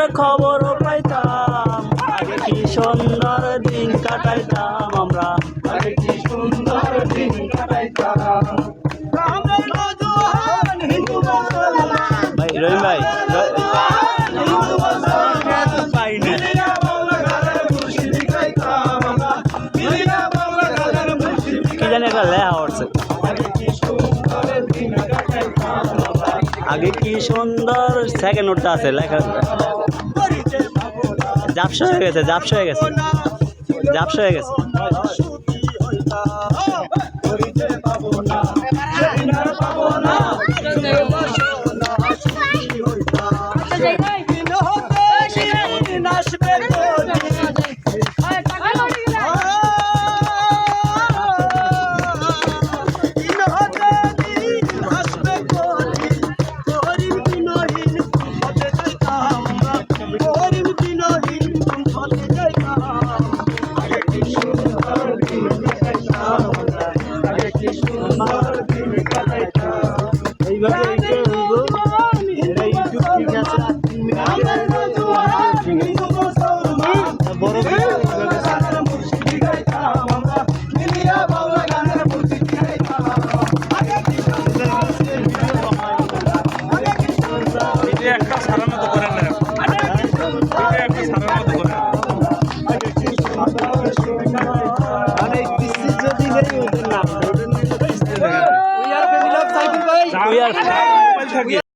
তোমার খবর পাইতাম। আগে কি সুন্দর দিন কাটাইতাম আমরা। আগে কি সুন্দর দিন কাটাইতাম। কি জানি একটা লেহা উঠছে আগে কি সুন্দর সেকেন্ড ওটা আছে, লেখা জাপসা হয়ে গেছে জাপসা হয়ে গেছে। জাপসা হয়ে গেছে। বড় একটা We are.